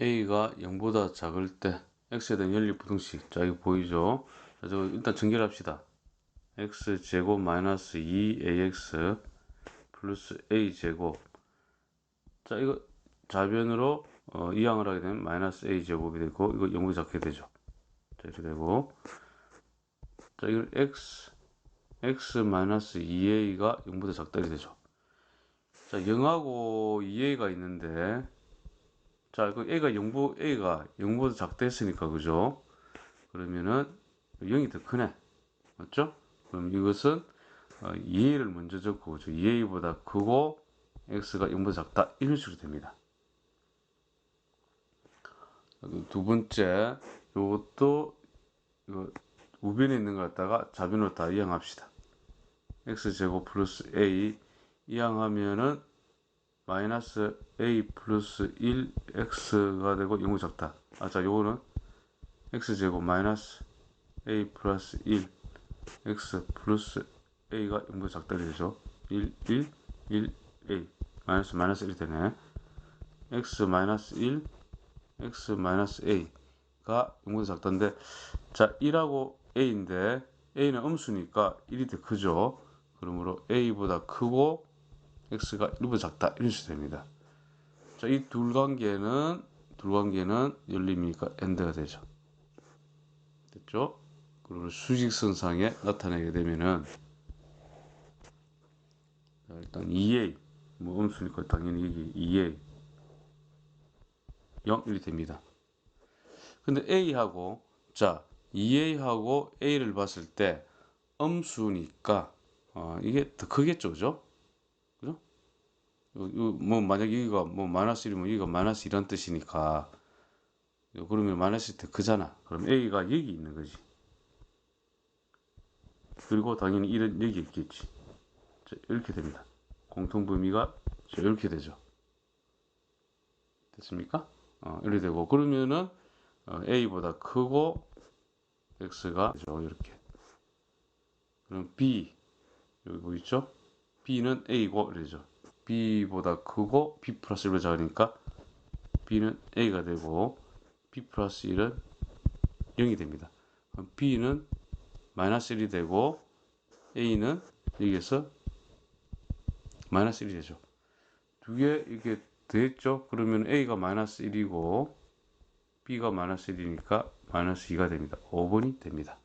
a가 0보다 작을 때 x에 대한 연립 부등식 자 이거 보이죠? 자 저거 일단 전개를 합시다. X제곱 마이너스 2ax 플러스 a제곱. 자 이거 좌변으로 어, 이항을 하게 되면 마이너스 a제곱이 되고 이거 0보다 작게 되죠? 자 이렇게 되고. 자 이걸 x x 마이너스 2a가 0보다 작다 이렇게 되죠? 자 0하고 2a가 있는데 자, 그 a가 0보, a가 0보다 작다 했으니까, 그죠? 그러면은 0이 더 크네. 맞죠? 그럼 이것은 어, 2a를 먼저 적고, 그죠? 2a보다 크고, x가 0보다 작다. 이런 식으로 됩니다. 두 번째, 이거, 우변에 있는 걸 갖다가 좌변으로 다 이항합시다. x제곱 플러스 a 이항하면은 마이너스 a 플러스 1x가 되고 0이 작다. 아, 자, 요거는 x제곱 마이너스 a 플러스 1 x 플러스 a가 0보다 작다 되죠. 1, 1, 1, a 마이너스 마이너스 1이 되네. x 마이너스 1 x 마이너스 a가 0보다 작다인데 자, 1하고 a인데 a는 음수니까 1이 더 크죠. 그러므로 a보다 크고 x가 1보다 작다 이런 식으로 됩니다. 자, 이 둘 관계는 둘 관계는 열림이니까 엔드가 되죠. 됐죠? 그리고 수직선상에 나타내게 되면은 자, 일단 2a 뭐 음수니까 당연히 여기 2a 0 1이 됩니다. 근데 a하고 자 2a하고 a를 봤을 때 음수니까 어, 이게 더 크겠죠? 그죠? 뭐 만약 여기가 뭐 마이너스 1이면 여기가 마이너스 1란 뜻이니까 그러면 마이너스 더 크잖아. 그럼 a가 여기 있는 거지. 그리고 당연히 1은 여기 있겠지. 자, 이렇게 됩니다. 공통 범위가 이렇게 되죠. 됐습니까? 어, 이렇게 되고 그러면은 어, a보다 크고 x가 이렇게. 그럼 b 여기 보이죠? b는 a고 이러죠. B보다 크고 b 플러스 1보다 작으니까 b는 a가 되고 b 플러스 1은 0이 됩니다. 그럼 b는 마이너스 1이 되고 a는 여기에서 마이너스 1이 되죠. 두 개 이게 더했죠? 그러면 a가 마이너스 1이고 b가 마이너스 1이니까 마이너스 2가 됩니다. 5번이 됩니다.